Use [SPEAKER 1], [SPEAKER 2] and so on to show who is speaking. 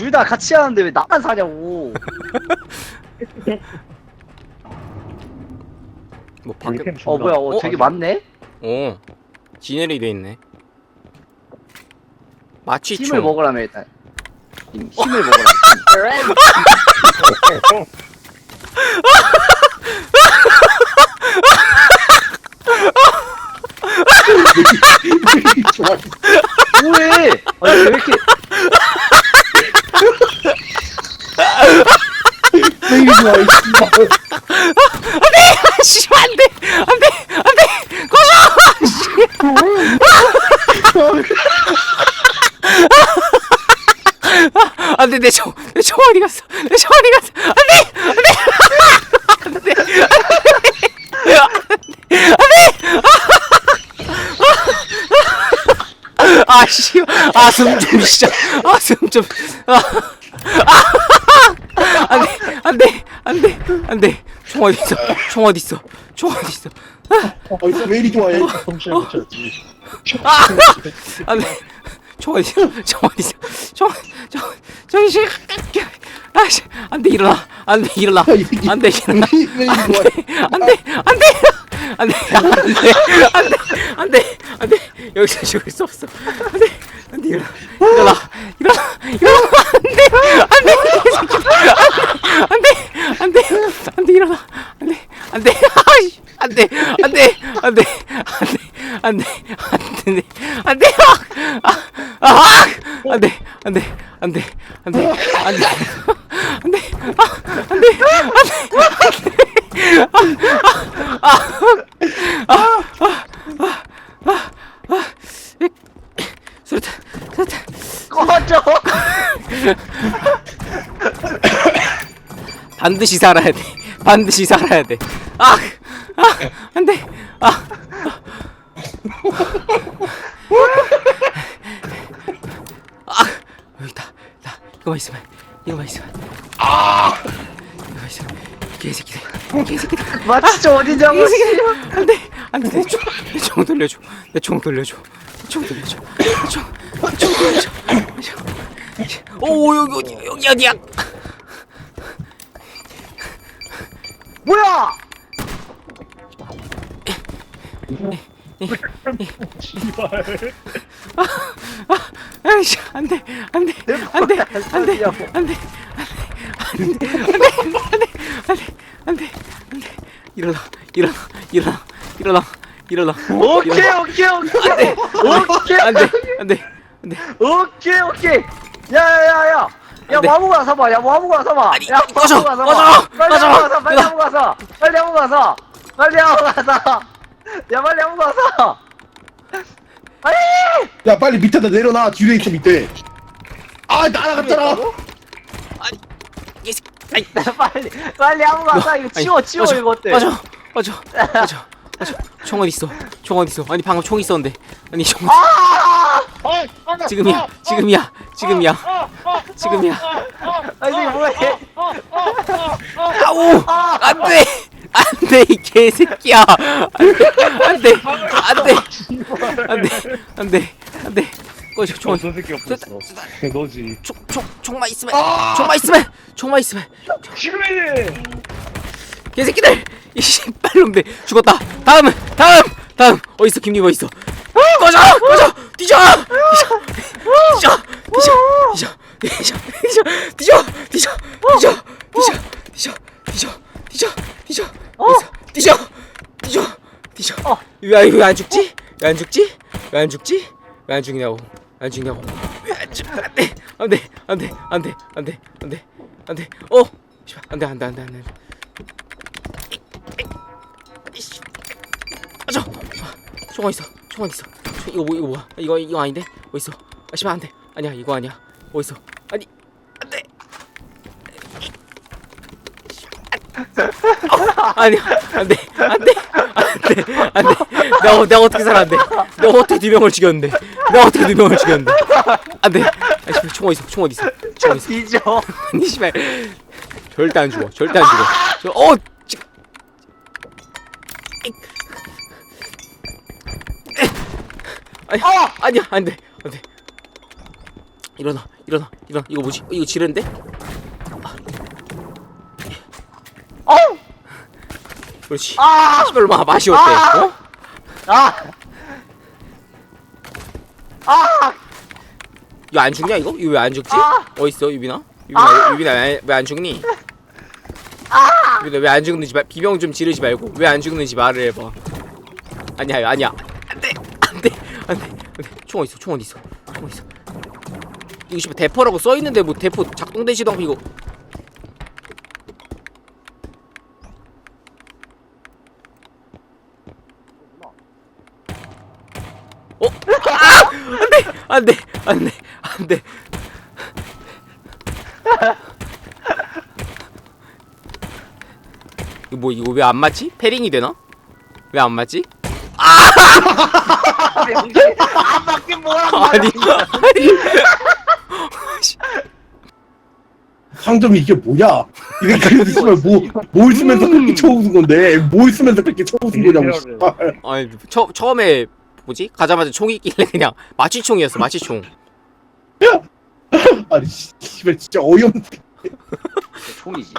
[SPEAKER 1] 둘 다 같이 하는데 왜 나만 사냐고.
[SPEAKER 2] 뭐 밖에
[SPEAKER 1] 어 뭐야? 어,
[SPEAKER 2] 어,
[SPEAKER 1] 되게
[SPEAKER 2] 아니.
[SPEAKER 1] 많네.
[SPEAKER 2] 어 진열이 돼 있네 마취총
[SPEAKER 1] 힘을 먹으라며 일단. 힘- 힘을 먹으라. 뭐해? 아니 왜 이렇게?
[SPEAKER 3] 좋아. 이 씨발.
[SPEAKER 2] 씨 안돼! 안돼! 안돼! 꺼져! 안돼 내총내총 어디 갔어. 내총 어디 갔어. 안돼! 안돼! 안돼! 아씨 아숨좀 진짜 아숨좀 안돼 안돼 안돼 총 어디 있어 총 어디 있어 총 어디 있어
[SPEAKER 3] 어, 왜 이리 좋아해? 정신 붙였지.
[SPEAKER 2] 안돼 총 어디 있어 총 어디 있어 총총 정신 아씨 안돼 일어나 안돼 일어나. 안돼 일어나
[SPEAKER 3] 왜, 왜 이리 좋아해?
[SPEAKER 2] 안돼 안돼 안돼 안돼 안돼 안돼 안돼 여기서 죽을 수 없어 안돼 안돼 일어나 일어나 일어나 일어나 안돼 안돼 안돼 일어나 안돼 안돼 안돼 안돼 안돼 안돼 안돼 안돼 안돼 아 안돼 안돼 안돼 안돼 안돼 안돼 안돼 수류탄 수류탄
[SPEAKER 1] 꺼져.
[SPEAKER 2] 반드시 살아야 돼. 반드시 살아야 돼. 아, 아, 안 돼. 아, 아, 여기 있다. 나 이거만 있으면, 이거만 있으면. 아, 이거만 있으면. 개새끼들, 개새끼들.
[SPEAKER 1] 마치 저 어디냐고.
[SPEAKER 2] 개새끼들. 안 돼, 안 돼. 내 총, 내총 돌려줘. 내총 돌려줘. 내총 돌려줘. 내 총, 총 돌려줘. 오, 여기 어디, 여기 어디야?
[SPEAKER 1] 뭐야?
[SPEAKER 2] 아이씨 안돼 안돼 안돼 안돼 안돼 안돼 안돼 안돼 안돼 일어나 일어나 일어나 일어나 일어나
[SPEAKER 1] 오케이 오케이 오케이. 오케이
[SPEAKER 2] 안돼 안돼 안돼
[SPEAKER 1] 오케이 오케이. 야야야야. 야. 뭐 아무거나 사봐. 야뭐 아무거나 사봐. 야뭐
[SPEAKER 2] 꺼져,
[SPEAKER 1] 사봐.
[SPEAKER 2] 꺼져,
[SPEAKER 1] 빨리
[SPEAKER 2] 꺼져.
[SPEAKER 1] 아무거나 사. 빨리
[SPEAKER 2] 야.
[SPEAKER 1] 아무거나 사. 빨리 아무거나 사. 빨리 아무거나 사. 야 빨리 아무거나 사. 아니.
[SPEAKER 3] 야, 빨리 밑에다 내려놔. 뒤에 있어, 밑에. 아, 날아갔잖아.
[SPEAKER 2] 이 아이
[SPEAKER 1] 빨리 빨리 아무거나 사. 이거
[SPEAKER 2] 아니,
[SPEAKER 1] 치워 치워
[SPEAKER 2] 꺼져,
[SPEAKER 1] 이것들.
[SPEAKER 2] 꺼져 꺼져 꺼져 꺼져 총 어디 있어 총 어디 있어 아니 방금 총 있었는데 아니 총
[SPEAKER 1] 아!
[SPEAKER 2] 지금이야 지금이야 지금이야 지금이야
[SPEAKER 1] 아니 이게 뭐해?
[SPEAKER 2] 아우 안 돼 안돼 이 개새끼야. 안돼 안돼 안돼 안돼 안돼. 꺼져
[SPEAKER 4] 총저 새끼 없었어. 너지.
[SPEAKER 2] 총총 총만 있으면 총만 있으면 총만 있으면.
[SPEAKER 4] 지금이!
[SPEAKER 2] 개새끼들 이 씨발놈들. 죽었다. 다음은 다음 다음. 어딨어 김님 어딨어. 꺼져 꺼져. 뒤져 뒤져 뒤져 뒤져 뒤져 뒤져. 뒤져
[SPEAKER 1] 어.
[SPEAKER 2] 왜왜안 죽지? 왜 안 죽지? 왜 안 죽지? 왜 안 죽냐고. 왜안 죽냐고. 왜 안 죽? 안돼. 안돼. 안돼. 안돼. 안돼. 안돼. 안돼. 어? 씨발 안돼 안돼 안돼 안돼. 아저 총알 있어. 총알 있어. 총, 이거 뭐 이거 뭐야? 이거 이거 아닌데? 뭐 있어? 아 씨발 안돼. 아니야 이거 아니야. 뭐 있어 아니야 안돼. 안돼. 안돼. 안돼. 내가 내가 어떻게 살았는데 내가 어떻게 두 명을 죽였는데. 내가 어떻게 두 명을 죽였는데. 안돼. 아 씨발 총 어디 있어? 총 어디 있어? 총 어디 있어?
[SPEAKER 1] 뒤져.
[SPEAKER 2] 아니 씨발. 절대 안 죽어. 절대 안 죽어. 저, 어! 지- 아니 아니야 안돼. 안돼. 일어나 일어나. 일어나 이거 뭐지? 어, 이거 지른데
[SPEAKER 1] 어!
[SPEAKER 2] 그렇지
[SPEAKER 1] 아!
[SPEAKER 2] 씨발 마 맛이 어때
[SPEAKER 1] 아!
[SPEAKER 2] 어
[SPEAKER 1] 아! 아!
[SPEAKER 2] 이거 안 죽냐 이거 이거 왜 안 죽지
[SPEAKER 1] 아!
[SPEAKER 2] 어디 있어 유빈아 유빈아
[SPEAKER 1] 아!
[SPEAKER 2] 유빈아 왜 안 죽니
[SPEAKER 1] 아!
[SPEAKER 2] 유빈아 왜 안 죽는지 말 비명 좀 지르지 말고 왜 안 죽는지 말을 해봐 아니야 아니야 안돼 안돼 안돼 안돼 총 어디 있어 총 어디 있어 총 어디 있어 이거 씨발 대포라고 써 있는데 뭐 대포 작동되지도 않고 이거 어? 아! 안돼 안돼 안돼 이거 뭐 이거 왜 안 맞지? 패링이 되나? 왜 안 맞지?
[SPEAKER 1] 안 맞긴 뭐라고
[SPEAKER 2] 아니 아니
[SPEAKER 3] 상점이 이게 뭐야? 이게 그래도 씨발 뭐뭘 쓰면서 그렇게 쳐웃은 건데 뭘 쓰면서 그렇게 쳐웃은 거냐고 씨발.
[SPEAKER 2] 아니 처, 처음에 뭐지? 가자마자 총이 있길래 그냥 마취총이었어 마취총.
[SPEAKER 3] 아니 씨, 씨발 진짜 어이없는
[SPEAKER 1] 총이지